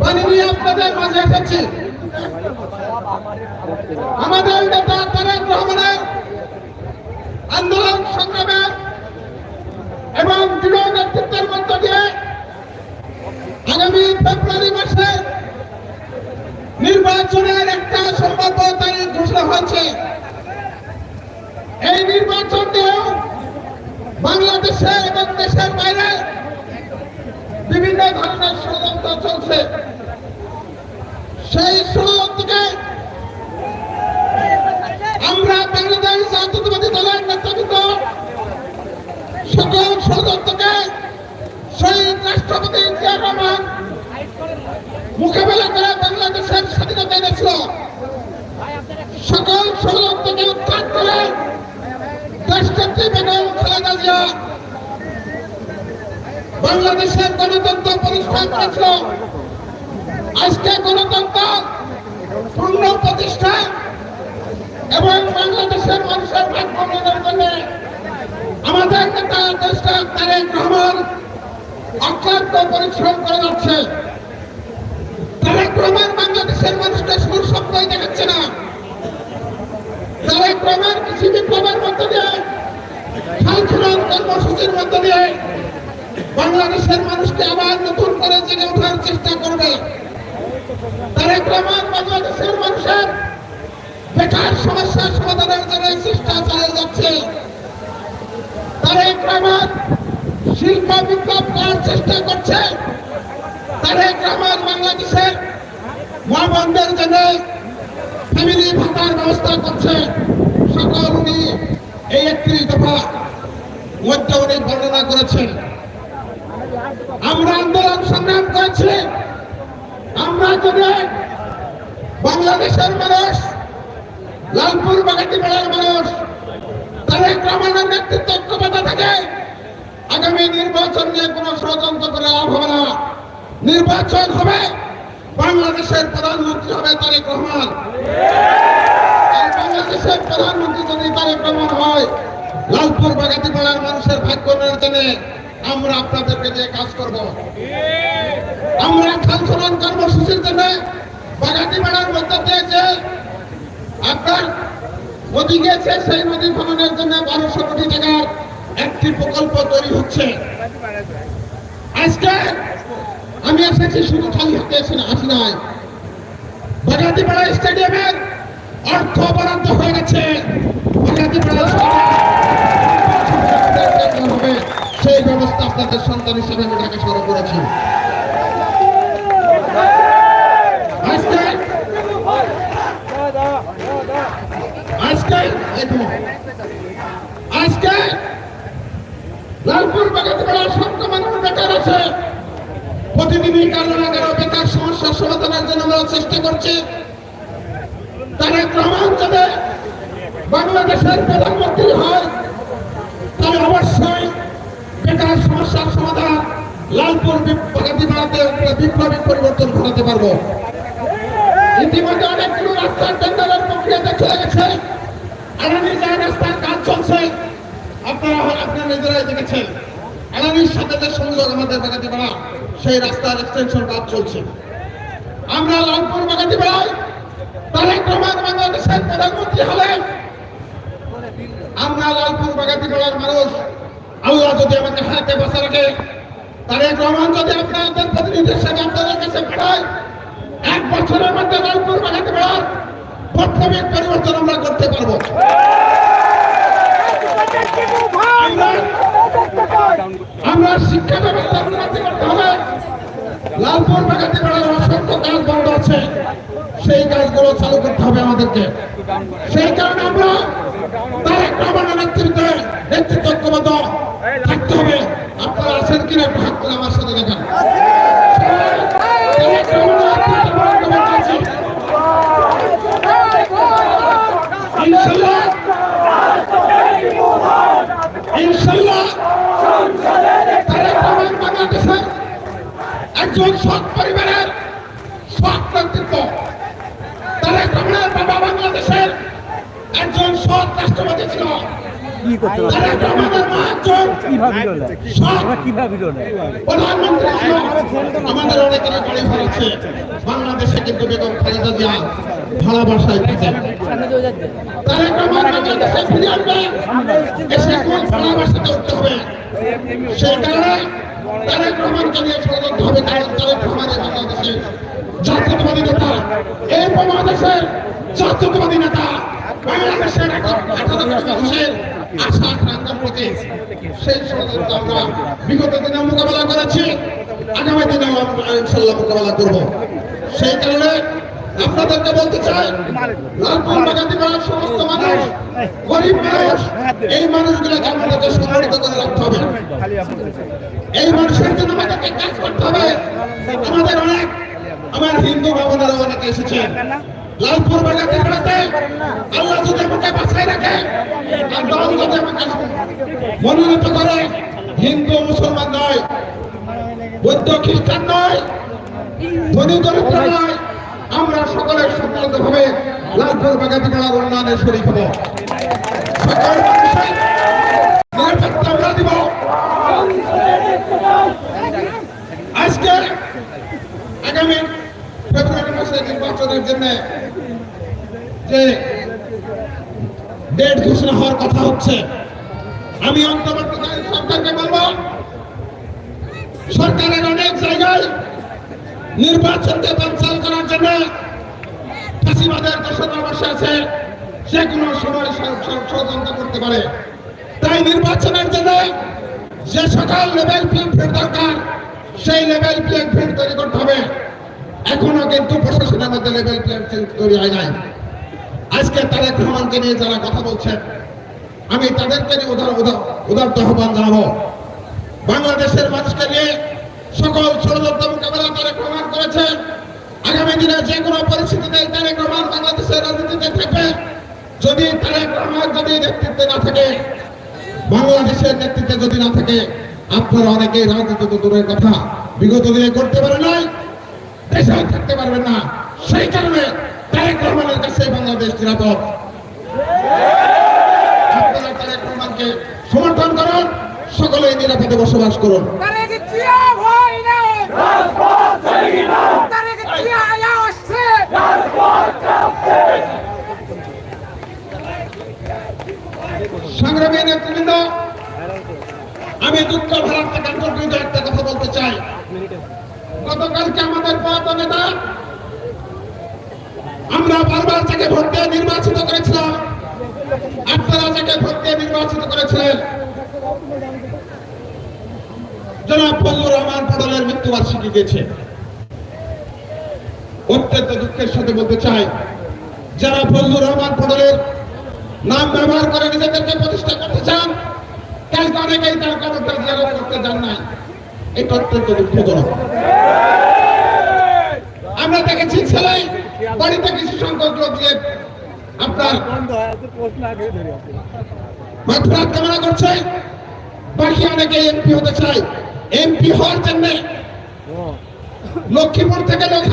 বাণী নিয়ে মাঝে এসেছি। আমাদের আন্দোলন সংগ্রামের এবং দৃঢ় নেতৃত্বের মধ্য দিয়ে আগামী ফেব্রুয়ারি মাসে নির্বাচনের একটা সম্ভাব্য তারিখ ঘোষণা হয়েছে। এই নির্বাচন নিয়েও বাংলাদেশে এবং দেশের বাইরে বিভিন্ন ধরনের ষড়যন্ত্র চলছে সেই ষড়যন্ত্রকে আমরা বাংলাদেশ জাতীয়তাবাদী দলের নেতৃত্ব সকল ষড়যন্ত্রকে শহীদ রাষ্ট্রপতি জিয়া রহমান মোকাবেলা করে বাংলাদেশের স্বাধীনতা এনেছিল সকল ষড়যন্ত্রকে উৎখাত করে রাষ্ট্রপতি বাংলাদেশের গণতন্ত্র প্রতিষ্ঠা করেছিল আজকে গণতন্ত্র পূর্ণ প্রতিষ্ঠা এবং বাংলাদেশের মানুষের জন্য আমাদের নেতা দেশটা তারেক রহমান অক্লান্ত পরিশ্রম করে যাচ্ছে। তারেক রহমান বাংলাদেশের মানুষকে সুস্বপ্নই দেখাচ্ছে না। তারেক রহমান কৃষি বিপ্লবের মধ্য দিয়ে সাংখ্যমান কর্মসূচির মধ্য দিয়ে বাংলাদেশের মানুষকে আবার নতুন করে জেগে ওঠার চেষ্টা করবে। বাংলাদেশের মানুষের বেকার সমস্যার সমাধানের জন্য চেষ্টা চালিয়ে যাচ্ছে। শিল্প বিপ্লব করার চেষ্টা করছে। তারেক রহমান বাংলাদেশের মা জন্য ফ্যামিলি ভাতার ব্যবস্থা করছে। করেছেন। আমরা আন্দোলন সংগ্রাম করেছি। আমরা যদি বাংলাদেশের মানুষ, লালপুর বাগাতি পাড়ার মানুষ তারেক রহমানের নেতৃত্ব ঐক্যবদ্ধ থাকে আগামী নির্বাচন নিয়ে কোনো ষড়যন্ত্র করে লাভ হবে না। নির্বাচন হবে, বাংলাদেশের প্রধানমন্ত্রী হবে তারেক রহমান। বাংলাদেশের প্রধানমন্ত্রী যদি তারেক রহমান হয় লালপুর বাগাতি পাড়ার মানুষের ভাগ্য জন্য আমরা আপনাদেরকে দিয়ে কাজ করব। আমরা খালসমান কর্মসূচির জন্য বাগাতি পাড়ার মধ্যে দিয়ে যে আপনার নদী গেছে সেই নদী ভ্রমণের জন্য বারোশো কোটি টাকার একটি প্রকল্প তৈরি হচ্ছে। আজকে আমি এসেছি শুধু খালি হাতে এসে না আসি নাই। বাগাতিপাড়া স্টেডিয়ামের অর্থ বরাদ্দ হয়ে গেছে। সেই ব্যবস্থা আপনাদের সন্তান হিসেবে আমি ঢাকা শহরে করেছি। আজকে আজকে দেখুন আজকে লালপুর বাগাতিপাড়ার মানুষ বেকার আছে প্রতিদিনই কারও বেকার সমস্যার সমাধানের জন্য আমরা চেষ্টা করছি। রহমান যদি বাংলাদেশের প্রধানমন্ত্রী হয়, তাহলে অবশ্যই বেকার সমস্যার সমাধান লালপুর বাগাতিপাড়াতে একটা বিপ্লবী পরিবর্তন ঘটাতে পারব। অনেকগুলো গেছে। আগামী কাজ চলছে দেখেছেন। সংযোগ আমাদের সেই রাস্তার কাজ চলছে। আমরা লালপুর বাগাতি পাড়ায় তারেক রহমান বাংলাদেশের প্রধানমন্ত্রী হলেন। আমরা লালপুর বাগাতি পাড়ার মানুষ। আল্লাহ যদি আমাকে হাতে বসে রাখে, তারেক রহমান যদি আপনাদের প্রতিনিধি হিসেবে আপনাদের কাছে পাঠায়, এক বছরের মধ্যে লালপুর বাগাতি পাড়ার প্রাথমিক পরিবর্তন আমরা করতে পারব। আমরা শিক্ষা ব্যবস্থা উন্নতি করতে হবে। লালপুর বাগাতি পাড়ার অসংখ্য কাজ বন্ধ আছে। সেই কাজগুলো চালু করতে হবে আমাদেরকে। সেই কারণে আমরা তারেক রহমানের নেতৃত্বে ঐক্যবদ্ধ থাকতে হবে আপনারা আছেন কিনা একটু হাত তুলে আমার সাথে দেখেন তারেক রহমানের নেতৃত্বে আমরা ঐক্যবদ্ধ আছি। ইনশাল্লাহ ইনশাল্লাহ তারেক রহমান বাংলাদেশের একজন সৎ পরিবারের সৎ নেতৃত্ব তারেক রহমানের বাবা বাংলাদেশের একজন সৎ রাষ্ট্রপতি ছিল কি করতে পারবে কীভাবে হলো? সৎ আমরা কীভাবে হলো? প্রধানমন্ত্রী আমাদের অনেকের বাড়ি ঘর আছে আছে বাংলাদেশে কিন্তু বেগম খালেদা জিয়া ভাড়া বাসায় থাকেন তারেক রহমান ফিরে আসবে। এসে কোন ভাড়া বাসাতে উঠতে হবে? সেই কারণে তারেক রহমানকে নিয়ে ষড়যন্ত্র হবে। কারণ তারেক রহমানের বাংলাদেশের জাতীয়তাবাদী নেতা এই বাংলাদেশের জাতীয়তাবাদী নেতা বাংলাদেশের আঠারো কোটি আপনাদেরকে বলতে চাই সমস্ত মানুষ গরিব মানুষ এই মানুষগুলোকে আমাদেরকে সংগঠিত করে রাখতে হবে এই মানুষের জন্য আমাদেরকে কাজ করতে হবে আমাদের অনেক, আমার হিন্দু ভাবনারা অনেকে এসেছেন। লালপুর বাগাতি পাড়াতে আল্লাহ যদি আমাকে বাঁচাই রাখে, আর দল যদি আমাকে মনোনীত করে, হিন্দু, মুসলমান নয়, বৌদ্ধ, খ্রিস্টান নয়, ধনী, দরিদ্র নয়, আমরা সকলে সম্মিলিত ভাবে লালপুর বাগাতি পাড়ার উন্নয়নের শরীর হব। সকল মানুষের আমরা দিব। আজকে আগামী ফেব্রুয়ারি মাসে নির্বাচনের জন্য যে ডেট ঘোষণা হওয়ার কথা হচ্ছে, আমি অন্তর্বর্তীকালীন সরকারকে বলব, সরকারের অনেক জায়গায় নির্বাচনকে বানচাল করার জন্য ফাঁসিবাদের দোষরা বসে আছে সে কোনো সময় ষড়যন্ত্র করতে পারে। তাই নির্বাচনের জন্য যে সকল লেভেল প্লেইং ফিল্ড দরকার, সেই লেভেল প্লেইং ফিল্ড তৈরি করতে হবে। এখনও কিন্তু প্রশাসনের মধ্যে লেভেল প্লেইং ফিল্ড তৈরি হয় নাই। আজকে তারেক রহমানকে নিয়ে যারা কথা বলছেন, আমি তাদেরকে নিয়ে উদার উদার উদারত আহ্বান জানাব। বাংলাদেশের মানুষকে নিয়ে সকল ষড়যন্ত্র মোকাবেলা তারেক রহমান করেছে আগামী দিনে যে কোনো পরিস্থিতিতে তারেক রহমান বাংলাদেশের রাজনীতিতে থাকবে। যদি তারেক রহমান যদি নেতৃত্বে না থাকে, বাংলাদেশের নেতৃত্বে যদি না থাকে, আপনারা অনেকেই রাজনীতি তো দূরের কথা বিগত দিনে করতে পারে নাই দেশেও থাকতে পারবেন না। সেই কারণে তারেক রহমানের কাছে বাংলাদেশ নিরাপদ। আপনারা তারেক রহমানকে সমর্থন করুন সকলেই নিরাপদে বসবাস করুন। সংগ্রামী নেতৃবৃন্দ আমি দুঃখ ভারত থেকে একটা কথা বলতে চাই। গতকালকে আমাদের পদ নেতা আমরা বারবার যাকে ভোট দিয়ে নির্বাচিত করেছিলাম। আপনারা যাকে ভোট দিয়ে নির্বাচিত করেছিলেন, জনাব ফজলুর রহমান পটলের মৃত্যুবার্ষিকী গেছে। অত্যন্ত দুঃখের সাথে বলতে চাই যারা ফজলুর রহমান পটলের নাম ব্যবহার করে নিজেদেরকে প্রতিষ্ঠা করতে চান কালকে অনেকেই তার কবরটা জিয়ারত করতে যান নাই। এটা অত্যন্ত দুঃখজনক। আমরা দেখেছি ছেলে বাড়িতে কিছু সংখ্যক আপনার করছে। চায়। এমপি হওয়ার লক্ষ্মীপুর থেকে লোক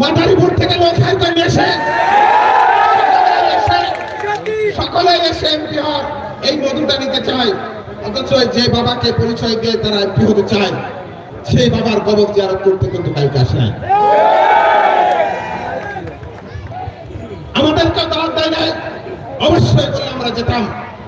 মাদারীপুর থেকে লোক সকলে এসে এমপি হওয়ার এই মধুটা নিতে চায়। অথচ যে বাবাকে পরিচয় দিয়ে তারা এমপি হতে চায়, সেই বাবার কবক জিয়ারত করতে কিন্তু কাউকে আসে না আমাদেরকে দাওয়াত দেয় নাই অবশ্যই বলে আমরা যেতাম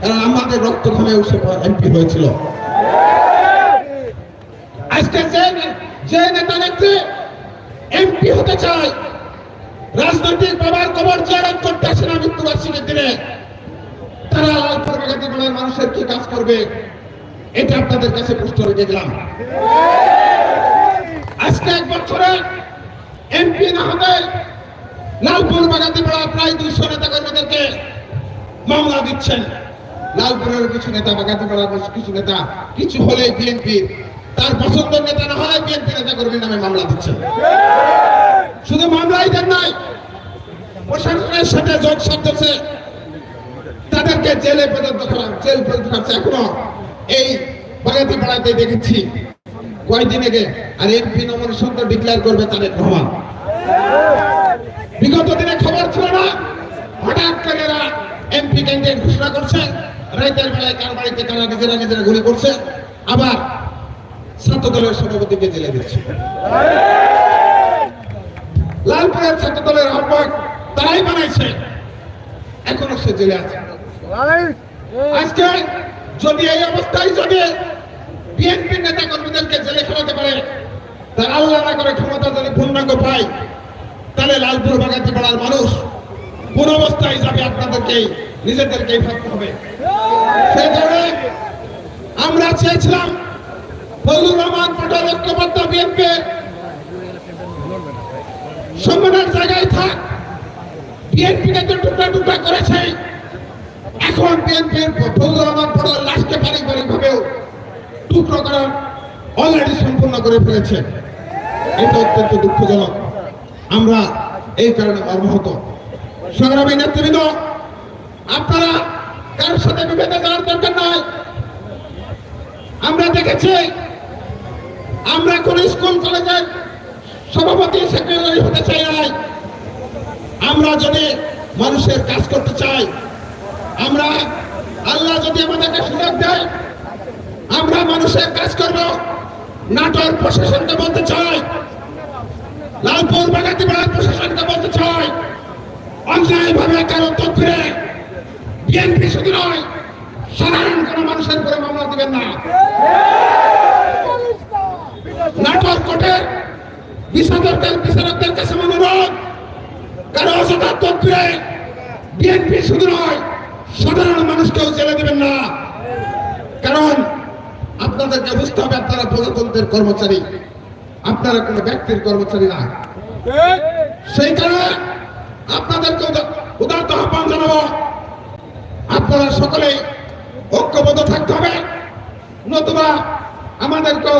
কারণ আমাদের রক্ত সে এমপি হয়েছিল। আজকে যে নেতা নেত্রী এমপি হতে চায়, রাজনৈতিক বাবার কবর করতে আসে না দিনে, তারা মানুষের কি কাজ করবে? এটা আপনাদের কাছে প্রশ্ন রেখে দিলাম। আজকে এক বছরে এমপি না হতে লালপুর বাগাতি পাড়া প্রায় দুইশো নেতা কর্মীদেরকে মামলা দিচ্ছেন। লালপুরের কিছু নেতা বাগাতি পাড়ার কিছু নেতা, কিছু হলে বিএনপি, তার পছন্দের নেতা না হলে বিএনপি নেতা কর্মীর নামে মামলা দিচ্ছেন। শুধু মামলাই দেন নাই, প্রশাসনের সাথে যোগ সাধছে। তাদেরকে জেলে পর্যন্ত করা জেল পর্যন্ত খাচ্ছে এখনও এই বাগাতি পাড়াতে দেখেছি। কয়েকদিন আগে আর এমপি নমিনেশন তো ডিক্লেয়ার করবে তাদের ভ্রমণ বিগত দিনে খবর ছিল না, হঠাৎ করে এমপি ক্যান্ডিডেট ঘোষণা করছে। রাইতের বেলায় কার বাড়িতে কারা নিজেরা নিজেরা গুলি করছে, আবার ছাত্র দলের সভাপতিকে জেলে দিচ্ছে। লালপুরের ছাত্র দলের আহ্বায়ক তারাই বানাইছে। এখনও সে জেলে আছে। আজকে যদি এই অবস্থায় যদি বিএনপি নেতা কর্মীদেরকে জেলে খেলাতে পারে, তার আল্লাহ করে ক্ষমতা যদি পূর্ণাঙ্গ পায়, তাহলে লালপুর বাগাতে পাড়ার মানুষ অবস্থায় যাবে আপনাদেরকে নিজেদেরকেই ভাবতে হবে। কারণে আমরা চেয়েছিলাম রহমান সম্মানের জায়গায় করেছে, এখন রহমান অলরেডি সম্পূর্ণ করে ফেলেছে। এটা অত্যন্ত দুঃখজনক। আমরা এই কারণে মর্মাহত সংগ্রামী নেতৃবৃন্দ, আপনারা কারোর সাথে বিভেদে যাওয়ার দরকার নয় আমরা দেখেছি, আমরা কোন স্কুল, কলেজের সভাপতি, সেক্রেটারি হতে চাই নাই আমরা যদি মানুষের কাজ করতে চাই, আমরা আল্লাহ যদি আমাদেরকে সুযোগ দেয়, আমরা মানুষের কাজ করব। নাটোর প্রশাসনকে বলতে চাই, লালপুর বাগাতি পাড়ার প্রশাসনকে বলতে চাই। অন্যায় ভাবে কারও তথ্যে বিএনপি শুধু নয় সাধারণ কোনো মানুষের উপরে মামলা দিবেন না। নাটক কোর্টের বিচারকদের বিচারকদের কাছে অনুরোধ কারও অযথা তথ্যে বিএনপি শুধু নয় সাধারণ মানুষকেও জেলে দিবেন না। কারণ আপনাদেরকে বুঝতে হবে আপনারা প্রজাতন্ত্রের কর্মচারী। আপনারা কোনো ব্যক্তির কর্মচারী না। সেই কারণে আপনাদেরকে উদা- উদারত আহ্বান জানাব। আপনারা সকলেই ঐক্যবদ্ধ থাকতে হবে। নতুবা আমাদেরকেও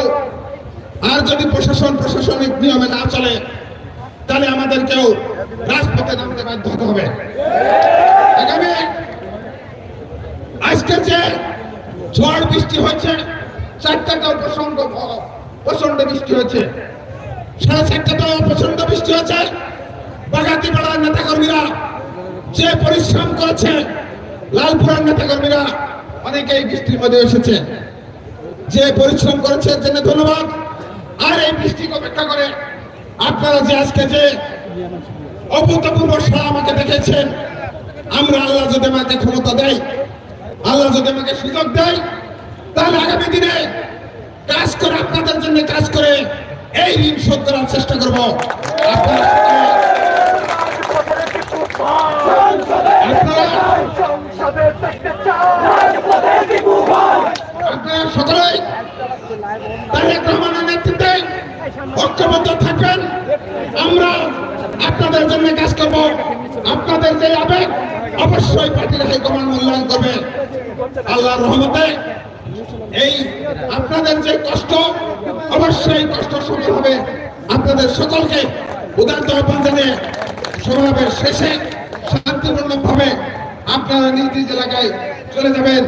আর যদি প্রশাসন প্রশাসনিক নিয়মে না চলে, তাহলে আমাদেরকেও রাজপথে নামতে বাধ্য হতে হবে। আজকে যে ঝড় বৃষ্টি হয়েছে চারটাতেও প্রচণ্ড প্রচণ্ড বৃষ্টি হয়েছে। সাড়ে চারটাতেও প্রচণ্ড বৃষ্টি হয়েছে। বাগাতি পাড়ার নেতা কর্মীরা যে পরিশ্রম করেছে, লালপুরের নেতা কর্মীরা অনেকেই বৃষ্টির মধ্যে এসেছে। যে পরিশ্রম করেছে জন্য ধন্যবাদ। আর এই বৃষ্টিকে অপেক্ষা করে আপনারা যে আজকে যে অভূতপূর্ব সারা আমাকে দেখেছেন আমরা আল্লাহ যদি আমাকে ক্ষমতা দেয়, আল্লাহ যদি আমাকে সুযোগ দেয়, তাহলে আগামী দিনে কাজ করে আপনাদের জন্য কাজ করে এই ঋণ শোধ করার চেষ্টা করব। আপনারা সকলেই তারেক রহমানের নেতৃত্বে ঐক্যবদ্ধ থাকবেন আমরা আপনাদের জন্য কাজ করব আপনাদের যে অবশ্যই পার্টির হাইকমান্ড মূল্যায়ন করবে এই আপনাদের যে কষ্ট অবশ্যই কষ্ট সফল হবে। আপনাদের সকলকে উদার্ত আহ্বান জানিয়ে সমাবেশ শেষে শান্তিপূর্ণভাবে আপনারা নিজ নিজ এলাকায় চলে যাবেন।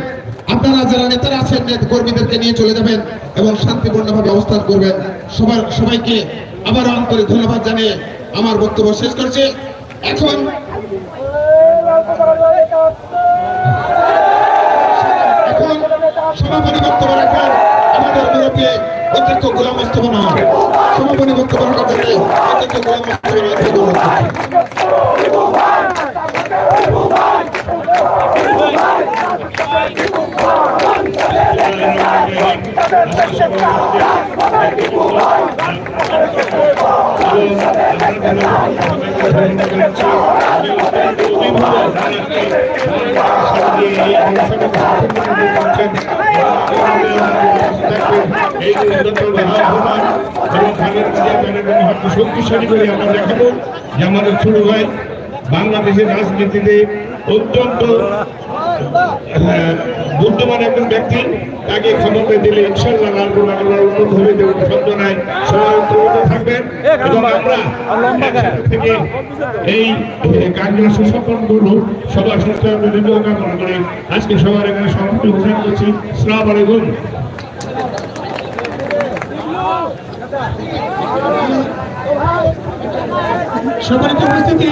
আপনারা যারা নেতারা আছেন কর্মীদেরকে নিয়ে চলে যাবেন এবং শান্তিপূর্ণভাবে অবস্থান করবেন। সবার সবাইকে আবার আন্তরিক ধন্যবাদ জানিয়ে আমার বক্তব্য শেষ করছি। এখন এখন সমাপনী বক্তব্য রাখবেন আমাদের মুরব্বী অধ্যক্ষ গোলাম মুস্তফা নহর সমাপনী বক্তব্য রাখার অধ্যক্ষ গোলাম। মুস্তফা নহরকে শক্তিশালী করে আমরা দেখাবো যে আমাদের ছোট ভাই বাংলাদেশের রাজনীতিতে অত্যন্ত বুদ্ধিমান একজন ব্যক্তি, তাকে ক্ষমতা দিলে ইনশাল্লাহ লালপুর বাংলার উন্নত হবে দেব শব্দ নাই সবাই ঐক্যবদ্ধ থাকবেন। এবং আমরা থেকে এই কার্যক্রম সুসম্পন্ন করব সবার সুস্থ দীর্ঘ কামনা করে আজকে সবার এখানে সমাপ্তি ঘোষণা করছি। সালাম আলাইকুম। সম্মানিত উপস্থিতি।